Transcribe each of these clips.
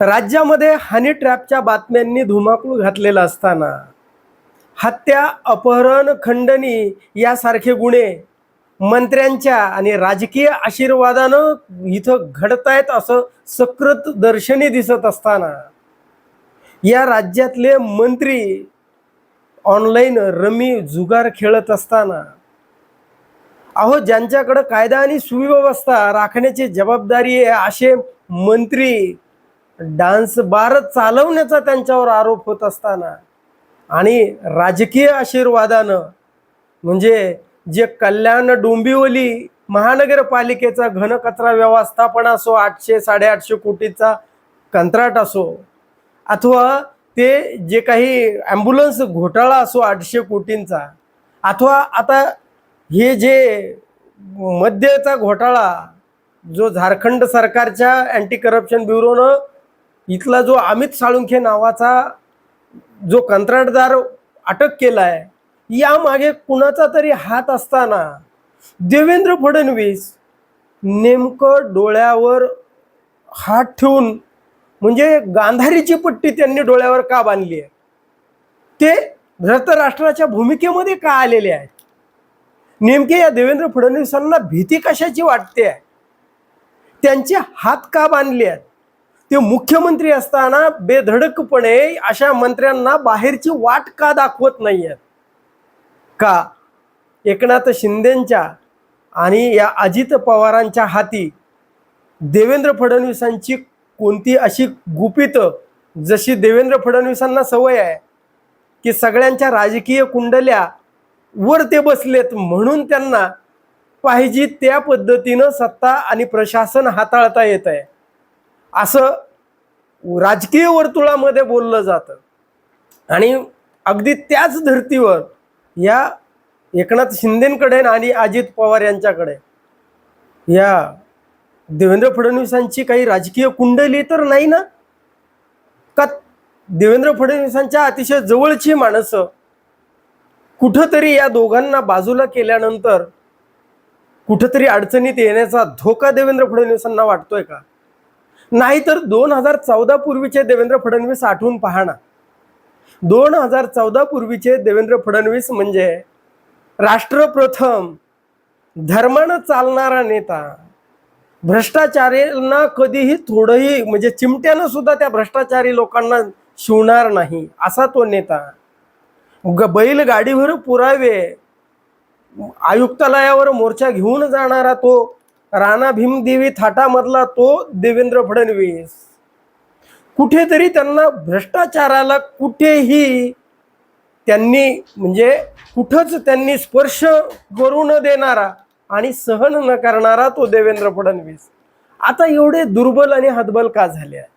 राज्यामध्ये हनी ट्रॅपच्या बातम्यांनी धुमाकूळ घातलेला असताना हत्या अपहरण खंडणी यासारखे गुन्हे मंत्र्यांच्या आणि राजकीय आशीर्वादानं इथं घडतायत असं सकृत दर्शनी दिसत असताना या राज्यातले मंत्री ऑनलाईन रमी जुगार खेळत असताना अहो ज्यांच्याकडं कायदा आणि सुव्यवस्था राखण्याची जबाबदारी आहे असे मंत्री डान्स बार चालवण्याचा त्यांच्यावर आरोप होत असताना आणि राजकीय आशीर्वादानं म्हणजे जे कल्याण डोंबिवली महानगरपालिकेचा घनकचरा व्यवस्थापन असो आठशे साडेआठशे कोटीचा कंत्राट असो अथवा ते जे काही ॲम्ब्युलन्स घोटाळा असो आठशे कोटींचा अथवा आता हे जे मद्यचा घोटाळा जो झारखंड सरकारच्या अँटी करप्शन ब्युरोनं इथला जो अमित साळुंखे नावाचा जो कंत्राटदार अटक केला आहे यामागे कुणाचा तरी हात असताना देवेंद्र फडणवीस नेमकं डोळ्यावर हात ठेवून म्हणजे गांधारीची पट्टी त्यांनी डोळ्यावर का बांधली आहे? ते धृतराष्ट्राच्या भूमिकेमध्ये का आलेले आहेत? नेमके या देवेंद्र फडणवीसांना भीती कशाची वाटते आहे? त्यांचे हात का बांधले आहेत? ते मुख्यमंत्री असताना बेधडकपणे अशा मंत्र्यांना बाहेरची वाट का दाखवत नाही आहेत का? एकनाथ शिंदेंच्या आणि या अजित पवारांच्या हाती देवेंद्र फडणवीसांची कोणती अशी गुपित जशी देवेंद्र फडणवीसांना सवय आहे की सगळ्यांच्या राजकीय कुंडल्या वर ते बसलेत म्हणून त्यांना पाहिजे त्या पद्धतीनं सत्ता आणि प्रशासन हाताळता येत आहे असं राजकीय वर्तुळामध्ये बोललं जातं. आणि अगदी त्याच धर्तीवर या एकनाथ शिंदेकडे आणि अजित पवार यांच्याकडे या देवेंद्र फडणवीसांची काही राजकीय कुंडली तर नाही ना? का देवेंद्र फडणवीसांच्या अतिशय जवळची माणसं कुठंतरी या दोघांना बाजूला केल्यानंतर कुठंतरी अडचणीत येण्याचा धोका देवेंद्र फडणवीसांना वाटतोय का? नाहीतर दोन हजार चौदा पूर्वीचे देवेंद्र फडणवीस आठवून पाहणा दोन हजार चौदा पूर्वीचे देवेंद्र फडणवीस म्हणजे राष्ट्रप्रथम धर्मानं चालणारा नेता. भ्रष्टाचारींना कधीही थोडंही म्हणजे चिमट्यानं सुद्धा त्या भ्रष्टाचारी लोकांना शिवणार नाही असा तो नेता. ग बैलगाडीवर पुरावे आयुक्तालयावर मोर्चा घेऊन जाणारा तो राणा भीमदेवी थाटामधला तो देवेंद्र फडणवीस. कुठेतरी त्यांना भ्रष्टाचाराला कुठेही त्यांनी म्हणजे कुठंच त्यांनी स्पर्श करू न देणारा आणि सहन न करणारा तो देवेंद्र फडणवीस. आता एवढे दुर्बल आणि हतबल का झाले आहे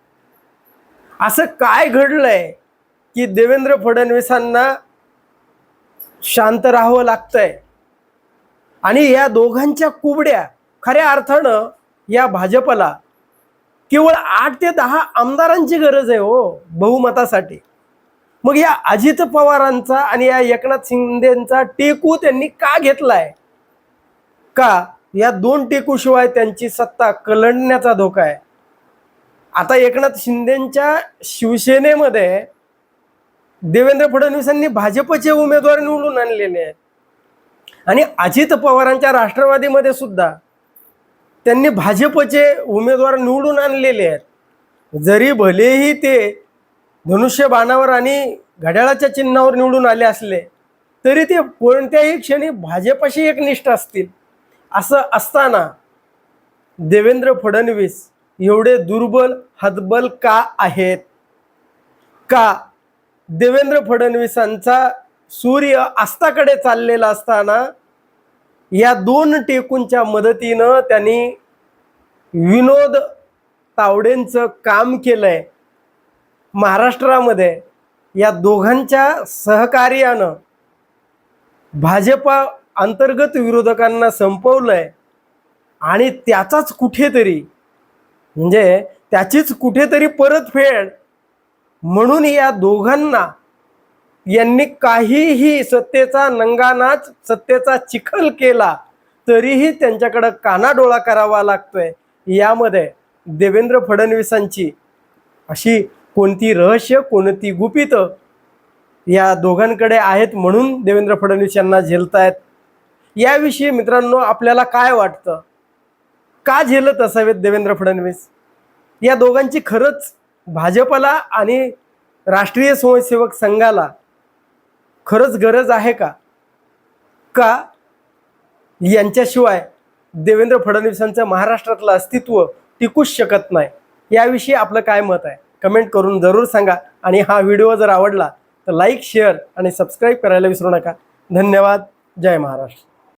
असं काय घडलंय की देवेंद्र फडणवीसांना शांत राहावं लागतंय? आणि या दोघांच्या कुबड्या खऱ्या अर्थानं या भाजपला केवळ आठ ते दहा आमदारांची गरज आहे हो बहुमतासाठी. मग या अजित पवारांचा आणि या एकनाथ शिंदेचा टेकू त्यांनी का घेतलाय? का या दोन टेकूशिवाय त्यांची सत्ता कलंडण्याचा धोका आहे? आता एकनाथ शिंदेच्या शिवसेनेमध्ये देवेंद्र फडणवीसांनी भाजपचे उमेदवार निवडून आणलेले आहेत. आणि अजित पवारांच्या राष्ट्रवादीमध्ये सुद्धा त्यांनी भाजपचे उमेदवार निवडून आणलेले आहेत. जरी भलेही ते धनुष्यबाणावर आणि घड्याळाच्या चिन्हावर निवडून आले असले तरी ते कोणत्याही क्षणी भाजपाशी एकनिष्ठ असतील असं असताना देवेंद्र फडणवीस एवढे दुर्बल हतबल का आहेत? का देवेंद्र फडणवीसांचा सूर्य अस्ताकडे चाललेला असताना या दोन टेकूंच्या मदतीनं त्यांनी विनोद तावडेंचं काम केलंय. महाराष्ट्रामध्ये या दोघांच्या सहकार्यानं भाजपा अंतर्गत विरोधकांना संपवलंय आणि त्याचाच कुठेतरी म्हणजे त्याचीच कुठेतरी परतफेड म्हणून या दोघांना यांनी काहीही सत्तेचा नंगानाच सत्तेचा चिखल केला तरीही त्यांच्याकडं कानाडोळा करावा लागतोय. यामध्ये देवेंद्र फडणवीसांची अशी कोणती रहस्य कोणती गुपित या दोघांकडे आहेत म्हणून देवेंद्र फडणवीस यांना झेलतायत. याविषयी मित्रांनो आपल्याला काय वाटतं? का झेलत असावेत देवेंद्र फडणवीस? या दोघांची खरंच भाजपला आणि राष्ट्रीय स्वयंसेवक संघाला खरंच गरज आहे का? का यांच्याशिवाय देवेंद्र फडणवीसांचं महाराष्ट्रातलं अस्तित्व टिकूच शकत नाही? याविषयी आपलं काय मत आहे? कमेंट करून जरूर सांगा. आणि हा व्हिडिओ जर आवडला तर लाईक शेअर आणि सबस्क्राईब करायला विसरू नका. धन्यवाद. जय महाराष्ट्र.